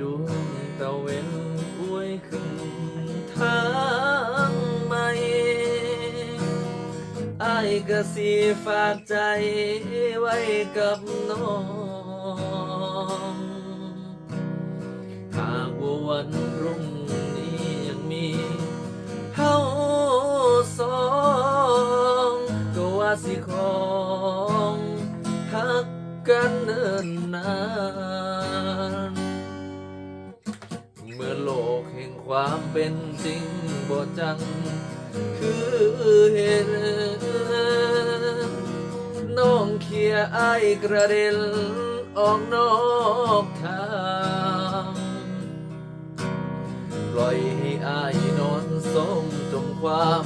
ดวงตะเวนอวยขึ้นทางใหม่ไอายก็สิฝากใจไว้กับน้องหากว่าวันรุ่งนี้ยังมีเฮาสองก็ว่าสิของหักกันเนิ่นนาน กแห่งความเป็นจริงบ่จัง คือเห็น น้องเขียไอกระเด็นออกนอกทางปล่อยให้อายนอนสมจมความ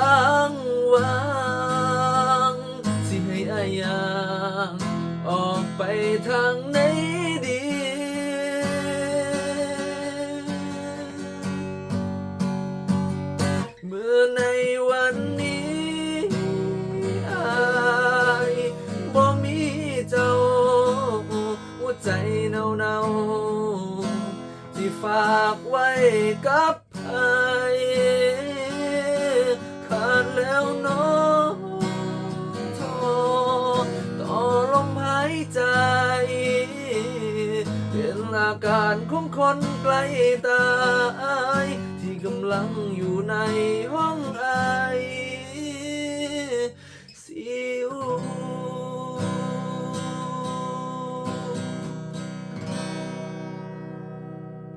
อ้างว้างสิให้อายยางออกไปทางไหน ใจเนาเนาๆที่ฝากไว้กับใครขาดแล้วเน้องทอต่อลมหายใจ เป็นอาการของคนใกล้ตาย ที่กำลังอยู่ในห้อง